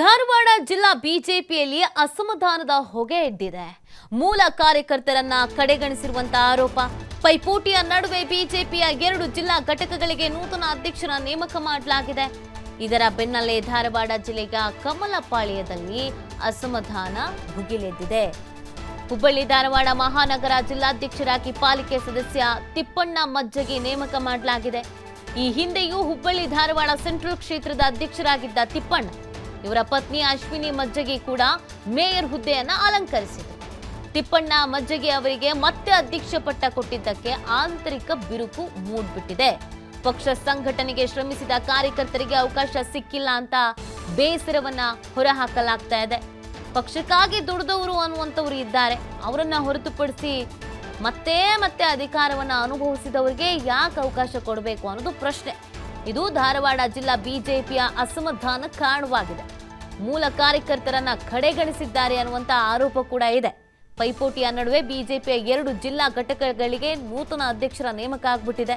ಧಾರವಾಡ ಜಿಲ್ಲಾ ಬಿಜೆಪಿಯಲ್ಲಿ ಅಸಮಾಧಾನದ ಹೊಗೆ ಎದ್ದಿದೆ. ಮೂಲ ಕಾರ್ಯಕರ್ತರನ್ನ ಕಡೆಗಣಿಸಿರುವಂತಹ ಆರೋಪ. ಪೈಪೋಟಿಯ ನಡುವೆ ಬಿಜೆಪಿಯ ಎರಡು ಜಿಲ್ಲಾ ಘಟಕಗಳಿಗೆ ನೂತನ ಅಧ್ಯಕ್ಷರ ನೇಮಕ ಮಾಡಲಾಗಿದೆ. ಇದರ ಬೆನ್ನಲ್ಲೇ ಧಾರವಾಡ ಜಿಲ್ಲೆಯ ಕಮಲಪಾಳ್ಯದಲ್ಲಿ ಅಸಮಾಧಾನ ಭುಗಿಲೆದ್ದಿದೆ. ಹುಬ್ಬಳ್ಳಿ ಧಾರವಾಡ ಮಹಾನಗರ ಜಿಲ್ಲಾಧ್ಯಕ್ಷರಾಗಿ ಪಾಲಿಕೆ ಸದಸ್ಯ ತಿಪ್ಪಣ್ಣ ಮಜ್ಜಗಿ ನೇಮಕ ಮಾಡಲಾಗಿದೆ. ಈ ಹಿಂದೆಯೂ ಹುಬ್ಬಳ್ಳಿ ಧಾರವಾಡ ಸೆಂಟ್ರಲ್ ಕ್ಷೇತ್ರದ ಅಧ್ಯಕ್ಷರಾಗಿದ್ದ ತಿಪ್ಪಣ್ಣ ಇವರ ಪತ್ನಿ ಅಶ್ವಿನಿ ಮಜ್ಜಗಿ ಕೂಡ ಮೇಯರ್ ಹುದ್ದೆಯನ್ನ ಅಲಂಕರಿಸಿದರು. ತಿಪ್ಪಣ್ಣ ಮಜ್ಜಗಿ ಅವರಿಗೆ ಮತ್ತೆ ಅಧ್ಯಕ್ಷ ಪಟ್ಟ ಕೊಟ್ಟಿದ್ದಕ್ಕೆ ಆಂತರಿಕ ಬಿರುಕು ಮೂಡ್ಬಿಟ್ಟಿದೆ. ಪಕ್ಷ ಸಂಘಟನೆಗೆ ಶ್ರಮಿಸಿದ ಕಾರ್ಯಕರ್ತರಿಗೆ ಅವಕಾಶ ಸಿಕ್ಕಿಲ್ಲ ಅಂತ ಬೇಸರವನ್ನ ಹೊರಹಾಕಲಾಗ್ತಾ ಇದೆ. ಪಕ್ಷಕ್ಕಾಗಿ ದುಡಿದವರು ಅನ್ನುವಂಥವ್ರು ಇದ್ದಾರೆ. ಅವರನ್ನ ಹೊರತುಪಡಿಸಿ ಮತ್ತೆ ಮತ್ತೆ ಅಧಿಕಾರವನ್ನ ಅನುಭವಿಸಿದವರಿಗೆ ಯಾಕೆ ಅವಕಾಶ ಕೊಡಬೇಕು ಅನ್ನೋದು ಪ್ರಶ್ನೆ. ಇದು ಧಾರವಾಡ ಜಿಲ್ಲಾ ಬಿಜೆಪಿಯ ಅಸಮಾಧಾನ ಕಾರಣವಾಗಿದೆ. ಮೂಲ ಕಾರ್ಯಕರ್ತರನ್ನ ಕಡೆಗಣಿಸಿದ್ದಾರೆ ಅನ್ನುವಂತ ಆರೋಪ ಕೂಡ ಇದೆ. ಪೈಪೋಟಿಯ ನಡುವೆ ಬಿಜೆಪಿಯ ಎರಡು ಜಿಲ್ಲಾ ಘಟಕಗಳಿಗೆ ನೂತನ ಅಧ್ಯಕ್ಷರ ನೇಮಕ ಆಗ್ಬಿಟ್ಟಿದೆ.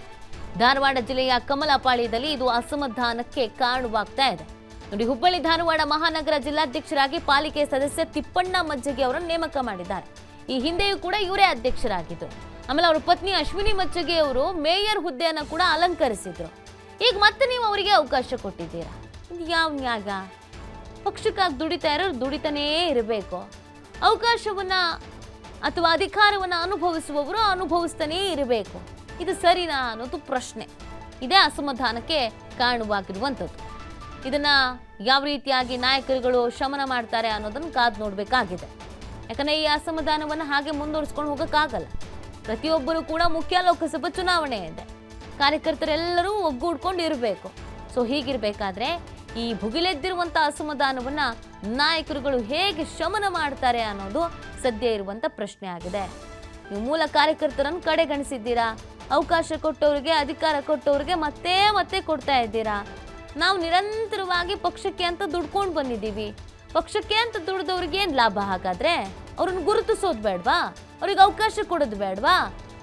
ಧಾರವಾಡ ಜಿಲ್ಲೆಯ ಕಮಲಪಾಳ್ಯದಲ್ಲಿ ಇದು ಅಸಮಾಧಾನಕ್ಕೆ ಕಾರಣವಾಗ್ತಾ ಇದೆ. ನೋಡಿ, ಹುಬ್ಬಳ್ಳಿ, ಧಾರವಾಡ ಮಹಾನಗರ ಜಿಲ್ಲಾಧ್ಯಕ್ಷರಾಗಿ ಪಾಲಿಕೆ ಸದಸ್ಯ ತಿಪ್ಪಣ್ಣ ಮಜ್ಜಗಿ ಅವರನ್ನು ನೇಮಕ ಮಾಡಿದ್ದಾರೆ. ಈ ಹಿಂದೆಯೂ ಕೂಡ ಇವರೇ ಅಧ್ಯಕ್ಷರಾಗಿದ್ದರು ಆಮೇಲೆ ಅವರ ಪತ್ನಿ ಅಶ್ವಿನಿ ಮಜ್ಜಗಿ ಅವರು ಮೇಯರ್ ಹುದ್ದೆಯನ್ನು ಕೂಡ ಅಲಂಕರಿಸಿದ್ರು. ಈಗ ಮತ್ತೆ ನೀವು ಅವರಿಗೆ ಅವಕಾಶ ಕೊಟ್ಟಿದ್ದೀರಾ? ಇದು ಯಾವ ನ್ಯಾಗ? ಪಕ್ಷಕ್ಕಾಗಿ ದುಡಿತಾ ಇರೋರು ದುಡಿತಾನೇ ಇರಬೇಕು. ಅವಕಾಶವನ್ನ ಅಥವಾ ಅಧಿಕಾರವನ್ನು ಅನುಭವಿಸುವವರು ಅನುಭವಿಸ್ತಾನೇ ಇರಬೇಕು. ಇದು ಸರಿನಾ ಅನ್ನೋದು ಪ್ರಶ್ನೆ. ಇದೇ ಅಸಮಾಧಾನಕ್ಕೆ ಕಾರಣವಾಗಿರುವಂಥದ್ದು. ಇದನ್ನ ಯಾವ ರೀತಿಯಾಗಿ ನಾಯಕರುಗಳು ಶಮನ ಮಾಡ್ತಾರೆ ಅನ್ನೋದನ್ನು ಕಾದು ನೋಡಬೇಕಾಗಿದೆ. ಯಾಕಂದ್ರೆ ಈ ಅಸಮಾಧಾನವನ್ನು ಹಾಗೆ ಮುಂದುವರಿಸ್ಕೊಂಡು ಹೋಗೋಕ್ಕಾಗಲ್ಲ. ಪ್ರತಿಯೊಬ್ಬರು ಕೂಡ ಮುಖ್ಯ ಲೋಕಸಭಾ ಚುನಾವಣೆ ಇದೆ. ಕಾರ್ಯಕರ್ತರೆಲ್ಲರೂ ಒಗ್ಗೂಡ್ಕೊಂಡು ಇರಬೇಕು. ಸೊ ಹೀಗಿರ್ಬೇಕಾದ್ರೆ ಈ ಭುಗಿಲೆದ್ದಿರುವಂಥ ಅಸಮಾಧಾನವನ್ನ ನಾಯಕರುಗಳು ಹೇಗೆ ಶಮನ ಮಾಡ್ತಾರೆ ಅನ್ನೋದು ಸದ್ಯ ಇರುವಂಥ ಪ್ರಶ್ನೆ ಆಗಿದೆ. ನೀವು ಮೂಲ ಕಾರ್ಯಕರ್ತರನ್ನು ಕಡೆಗಣಿಸಿದ್ದೀರಾ? ಅವಕಾಶ ಕೊಟ್ಟವ್ರಿಗೆ, ಅಧಿಕಾರ ಕೊಟ್ಟವ್ರಿಗೆ ಮತ್ತೆ ಮತ್ತೆ ಕೊಡ್ತಾ ಇದ್ದೀರಾ? ನಾವು ನಿರಂತರವಾಗಿ ಪಕ್ಷಕ್ಕೆ ಅಂತ ದುಡ್ಕೊಂಡು ಬಂದಿದ್ದೀವಿ. ಪಕ್ಷಕ್ಕೆ ಅಂತ ದುಡ್ದವ್ರಿಗೆ ಏನು ಲಾಭ ಹಾಗಾದ್ರೆ? ಅವ್ರನ್ನ ಗುರುತಿಸೋದು ಬೇಡವಾ? ಅವ್ರಿಗೆ ಅವಕಾಶ ಕೊಡೋದು ಬೇಡವಾ?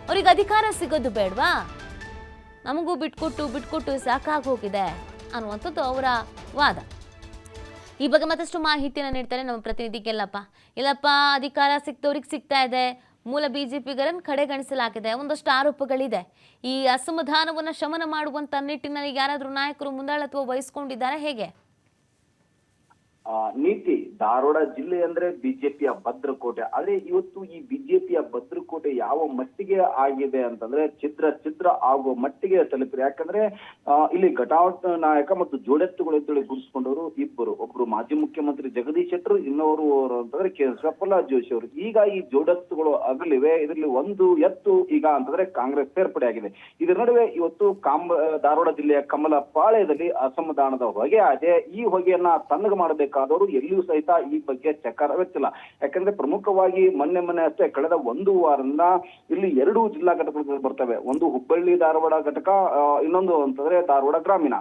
ಅವ್ರಿಗೆ ಅಧಿಕಾರ ಸಿಗೋದು ಬೇಡವಾ? ನಮಗೂ ಬಿಟ್ಕೊಟ್ಟು ಬಿಟ್ಕೊಟ್ಟು ಸಾಕಾಗಿ ಹೋಗಿದೆ ಅನ್ನುವಂಥದ್ದು ಅವರ ವಾದ. ಈ ಬಗ್ಗೆ ಮತ್ತಷ್ಟು ಮಾಹಿತಿಯನ್ನು ನೀಡ್ತಾರೆ ನಮ್ಮ ಪ್ರತಿನಿಧಿ ಗೆಲ್ಲಪ್ಪ ಇಲ್ಲಪ್ಪ, ಅಧಿಕಾರ ಸಿಕ್ತವ್ರಿಗೆ ಸಿಗ್ತಾ ಇದೆ. ಮೂಲ ಬಿಜೆಪಿಗರನ್ನು ಕಡೆಗಣಿಸಲಾಗಿದೆ. ಒಂದಷ್ಟು ಆರೋಪಗಳಿದೆ. ಈ ಅಸಮಾಧಾನವನ್ನು ಶಮನ ಮಾಡುವಂತ ನಿಟ್ಟಿನಲ್ಲಿ ಯಾರಾದರೂ ನಾಯಕರು ಮುಂದಾಳತ್ವ ವಹಿಸಿಕೊಂಡಿದ್ದಾರೆ ಹೇಗೆ? ನೀತಿ ಧಾರವಾಡ ಜಿಲ್ಲೆ ಅಂದ್ರೆ ಬಿಜೆಪಿಯ ಭದ್ರಕೋಟೆ. ಆದ್ರೆ ಇವತ್ತು ಈ ಬಿಜೆಪಿಯ ಭದ್ರಕೋಟೆ ಯಾವ ಮಟ್ಟಿಗೆ ಆಗಿದೆ ಅಂತಂದ್ರೆ ಚಿತ್ರ ಚಿತ್ರ ಆಗುವ ಮಟ್ಟಿಗೆ ತಲುಪಿದೆ. ಯಾಕಂದ್ರೆ ಇಲ್ಲಿ ಘಟಾವ ನಾಯಕ ಮತ್ತು ಜೋಡೆತ್ತುಗಳು ಅಂತೇಳಿ ಗುರುಸ್ಕೊಂಡವರು ಇಬ್ಬರು. ಒಬ್ರು ಮಾಜಿ ಮುಖ್ಯಮಂತ್ರಿ ಜಗದೀಶ್ ಶೆಟ್ಟರ್, ಇನ್ನೋರು ಅಂತಂದ್ರೆ ಕೆ ಪ್ರಹ್ಲಾದ್ ಜೋಶಿ ಅವರು. ಈಗ ಈ ಜೋಡೆತ್ತುಗಳು ಅಗಲಿವೆ. ಇದರಲ್ಲಿ ಒಂದು ಎತ್ತು ಈಗ ಅಂತಂದ್ರೆ ಕಾಂಗ್ರೆಸ್ ಸೇರ್ಪಡೆ ಆಗಿದೆ. ಇದರ ನಡುವೆ ಇವತ್ತು ಕಾಂಬ, ಧಾರವಾಡ ಜಿಲ್ಲೆಯ ಕಮಲ ಪಾಳ್ಯದಲ್ಲಿ ಅಸಮಾಧಾನದ ಹೊಗೆ ಆಗಿದೆ. ಈ ಹೊಗೆಯನ್ನ ತಣ್ಣಗೆ ಮಾಡಬೇಕಾದವರು ಎಲ್ಲಿಯೂ ಸಹಿತ ಈ ಬಗ್ಗೆ ಚಕಾರವೆತ್ತಿಲ್ಲ ಯಾಕಂದ್ರೆ ಪ್ರಮುಖವಾಗಿ ಮೊನ್ನೆ ಮೊನ್ನೆ ಅಷ್ಟೇ ಕಳೆದ ಒಂದು ವಾರದಿಂದ ಇಲ್ಲಿ ಎರಡು ಜಿಲ್ಲಾ ಘಟಕಗಳು ಬರ್ತವೆ. ಒಂದು ಹುಬ್ಬಳ್ಳಿ, ಧಾರವಾಡ ಘಟಕ ಇನ್ನೊಂದು ಅಂತಂದ್ರೆ ಧಾರವಾಡ ಗ್ರಾಮೀಣ.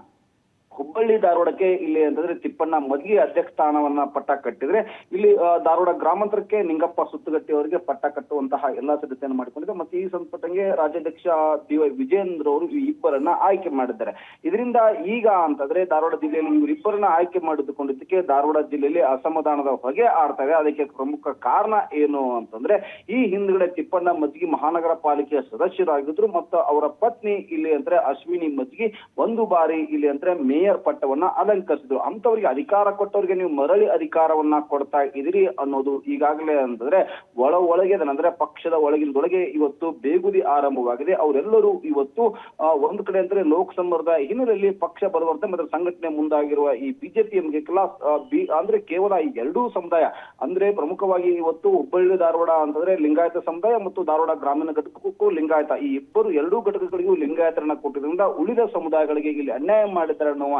ಹುಬ್ಬಳ್ಳಿ ಧಾರವಾಡಕ್ಕೆ ಇಲ್ಲಿ ಅಂತಂದ್ರೆ ತಿಪ್ಪಣ್ಣ ಮದ್ಗಿ ಅಧ್ಯಕ್ಷ ಸ್ಥಾನವನ್ನ ಪಟ್ಟ ಕಟ್ಟಿದ್ರೆ, ಇಲ್ಲಿ ಧಾರವಾಡ ಗ್ರಾಮಾಂತರಕ್ಕೆ ನಿಂಗಪ್ಪ ಸುತ್ತಗಟ್ಟಿ ಅವರಿಗೆ ಪಟ್ಟ ಕಟ್ಟುವಂತಹ ಎಲ್ಲಾ ಸಿದ್ಧತೆಯನ್ನು ಮಾಡಿಕೊಂಡಿದೆ. ಮತ್ತೆ ಈ ಸಂಪಟ್ಟಂಗೆ ರಾಜ್ಯಾಧ್ಯಕ್ಷ ಡಿ ವೈ ವಿಜೇಂದ್ರ ಅವರು ಈ ಇಬ್ಬರನ್ನ ಆಯ್ಕೆ ಮಾಡಿದ್ದಾರೆ. ಇದರಿಂದ ಈಗ ಅಂತಂದ್ರೆ ಧಾರವಾಡ ಜಿಲ್ಲೆಯಲ್ಲಿ ಇವರಿಬ್ಬರನ್ನ ಆಯ್ಕೆ ಮಾಡಿದುಕೊಂಡಿದ್ದಕ್ಕೆ ಧಾರವಾಡ ಜಿಲ್ಲೆಯಲ್ಲಿ ಅಸಮಾಧಾನದ ಹೊಗೆ ಆಡ್ತವೆ. ಅದಕ್ಕೆ ಪ್ರಮುಖ ಕಾರಣ ಏನು ಅಂತಂದ್ರೆ, ಈ ಹಿಂದ್ಗಡೆ ತಿಪ್ಪಣ್ಣ ಮಜ್ಗಿ ಮಹಾನಗರ ಪಾಲಿಕೆಯ ಸದಸ್ಯರಾಗಿದ್ರು, ಮತ್ತು ಅವರ ಪತ್ನಿ ಇಲ್ಲಿ ಅಂದ್ರೆ ಅಶ್ವಿನಿ ಮಜ್ಗಿ ಒಂದು ಬಾರಿ ಇಲ್ಲಿ ಅಂದ್ರೆ ಮೇಯರ್ ಪಟ್ಟವನ್ನ ಅಲಂಕರಿಸಿದ್ರು. ಅಂತವರಿಗೆ ಅಧಿಕಾರ ಕೊಟ್ಟವರಿಗೆ ನೀವು ಮರಳಿ ಅಧಿಕಾರವನ್ನ ಕೊಡ್ತಾ ಇದೀರಿ ಅನ್ನೋದು ಈಗಾಗಲೇ ಅಂತಂದ್ರೆ ಒಳ ಒಳಗೆ, ಅಂದ್ರೆ ಪಕ್ಷದ ಒಳಗಿನದೊಳಗೆ ಇವತ್ತು ಬೇಗುದಿ ಆರಂಭವಾಗಿದೆ. ಅವರೆಲ್ಲರೂ ಇವತ್ತು ಒಂದು ಕಡೆ ಅಂದ್ರೆ ಲೋಕಸಮರದ ಹಿನ್ನೆಲೆಯಲ್ಲಿ ಪಕ್ಷ ಬಲವರ್ಧನೆ ಮತ್ತು ಸಂಘಟನೆ ಮುಂದಾಗಿರುವ ಈ ಬಿಜೆಪಿ ಕ್ಲಾಸ್ ಬಿ, ಅಂದ್ರೆ ಕೇವಲ ಈ ಎರಡೂ ಸಮುದಾಯ, ಅಂದ್ರೆ ಪ್ರಮುಖವಾಗಿ ಇವತ್ತು ಹುಬ್ಬಳ್ಳಿ, ಧಾರವಾಡ ಅಂತಂದ್ರೆ ಲಿಂಗಾಯತ ಸಮುದಾಯ ಮತ್ತು ಧಾರವಾಡ ಗ್ರಾಮೀಣ ಘಟಕಕ್ಕೂ ಲಿಂಗಾಯತ. ಈ ಇಬ್ಬರು ಎರಡೂ ಘಟಕಗಳಿಗೂ ಲಿಂಗಾಯತರನ್ನ ಕೊಟ್ಟಿದ್ರಿಂದ ಉಳಿದ ಸಮುದಾಯಗಳಿಗೆ ಇಲ್ಲಿ ಅನ್ಯಾಯ ಮಾಡಿದ್ದಾರೆ ಅನ್ನುವ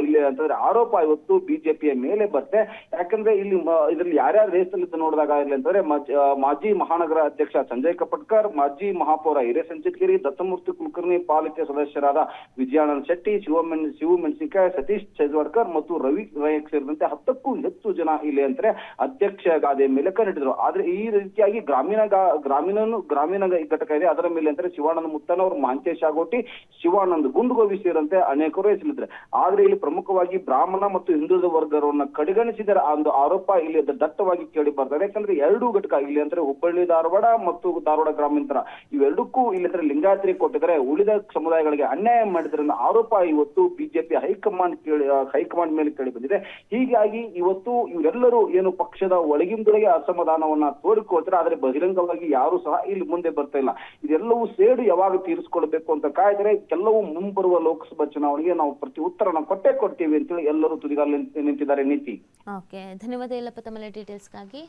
ಇಲ್ಲಿ ಅಂತಂದ್ರೆ ಆರೋಪ ಇವತ್ತು ಬಿಜೆಪಿಯ ಮೇಲೆ ಬರುತ್ತೆ. ಯಾಕಂದ್ರೆ ಇಲ್ಲಿ ಇದರಲ್ಲಿ ಯಾರ್ಯಾರ ರೇಸಲ್ಲಿ ನೋಡಿದಾಗ ಇರಲಿ ಅಂತಂದ್ರೆ ಮಾಜಿ- ಮಹಾನಗರ ಅಧ್ಯಕ್ಷ ಸಂಜಯ್ ಕಪಟ್ಕರ್, ಮಾಜಿ ಮಹಾಪೌರ ಹಿರೇಸಂಚಿತಗಿರಿ ದತ್ತಮೂರ್ತಿ ಕುಲಕರ್ಣಿ ಪಾಲಿಕೆ ಸದಸ್ಯರಾದ ವಿಜಯಾನಂದ ಶೆಟ್ಟಿ ಶಿವಮೆಣ್ ಶಿವ ಮೆಣಸಿನಕಾಯಿ, ಸತೀಶ್ ಚೇಜ್ವಾಡ್ಕರ್ ಮತ್ತು ರವಿ ನಾಯಕ್ ಸೇರಿದಂತೆ ಹತ್ತಕ್ಕೂ ಹೆಚ್ಚು ಜನ ಇಲ್ಲಿ ಅಂದ್ರೆ ಅಧ್ಯಕ್ಷ ಗಾದೆ ಮೇಲೆ ಕಣ್ಣಿಟ್ಟಿದ್ರು. ಆದ್ರೆ ಈ ರೀತಿಯಾಗಿ ಗ್ರಾಮೀಣ ಗ್ರಾಮೀಣನು, ಗ್ರಾಮೀಣ ಘಟಕ ಇದೆ. ಅದರ ಮೇಲೆ ಅಂದ್ರೆ ಶಿವಾನಂದ ಮುತ್ತನ್ ಅವರು ಆಗೋಟಿ, ಶಿವಾನಂದ್ ಗುಂಡುಗೋವಿ ಸೇರಿದಂತೆ ಅನೇಕರು ಹೆಸರಿದ್ದಾರೆ ಆದ್ರೆ ಇಲ್ಲಿ ಪ್ರಮುಖವಾಗಿ ಬ್ರಾಹ್ಮಣ ಮತ್ತು ಹಿಂದುಳಿದ ಕಡೆಗಣಿಸಿದ ಆ ಒಂದು ಆರೋಪ ಇಲ್ಲಿ ದಟ್ಟವಾಗಿ ಕೇಳಿ ಬರ್ತದೆ. ಯಾಕಂದ್ರೆ ಎರಡೂ ಘಟಕ ಇಲ್ಲಿ ಅಂದ್ರೆ ಹುಬ್ಬಳ್ಳಿ, ಧಾರವಾಡ ಮತ್ತು ಧಾರವಾಡ ಗ್ರಾಮಾಂತರ ಇವೆರಡಕ್ಕೂ ಇಲ್ಲಿ ಅಂದ್ರೆ ಲಿಂಗಾಯತರಿ ಕೊಟ್ಟಿದ್ರೆ ಉಳಿದ ಸಮುದಾಯಗಳಿಗೆ ಅನ್ಯಾಯ ಮಾಡಿದ್ರಿಂದ ಆರೋಪ ಇವತ್ತು ಬಿಜೆಪಿ ಹೈಕಮಾಂಡ್ ಕೇಳಿ ಹೈಕಮಾಂಡ್ ಮೇಲೆ ಕೇಳಿ ಬಂದಿದೆ. ಹೀಗಾಗಿ ಇವತ್ತು ಇವರೆಲ್ಲರೂ ಏನು ಪಕ್ಷದ ಒಳಗಿಂದೊಳಗೆ ಅಸಮಾಧಾನವನ್ನ ತೋರಿಕೊಳ್ತಾರೆ. ಆದ್ರೆ ಬಹಿರಂಗವಾಗಿ ಯಾರು ಸಹ ಇಲ್ಲಿ ಮುಂದೆ ಬರ್ತಾ ಇಲ್ಲ. ಇದೆಲ್ಲವೂ ಸೇಡು ಯಾವಾಗ ತೀರಿಸಿಕೊಳ್ಬೇಕು ಅಂತ ಕಾಯ್ದರೆ ಕೆಲವು ಮುಂಬರುವ ಲೋಕಸಭಾ ಚುನಾವಣೆಗೆ ನಾವು ಪ್ರತಿ ಉತ್ತರನ ಕೊಟ್ಟೇ ಕೊಡ್ತೀವಿ ಅಂತೇಳಿ ಎಲ್ಲರೂ ತುದಿಗಾಲ ನಿಂತಿದ್ದಾರೆ ನೀತಿ. ಓಕೆ ಧನ್ಯವಾದ ಎಲ್ಲಪ್ಪ ತಮ್ಮ ಡೀಟೇಲ್ಸ್ಗಾಗಿ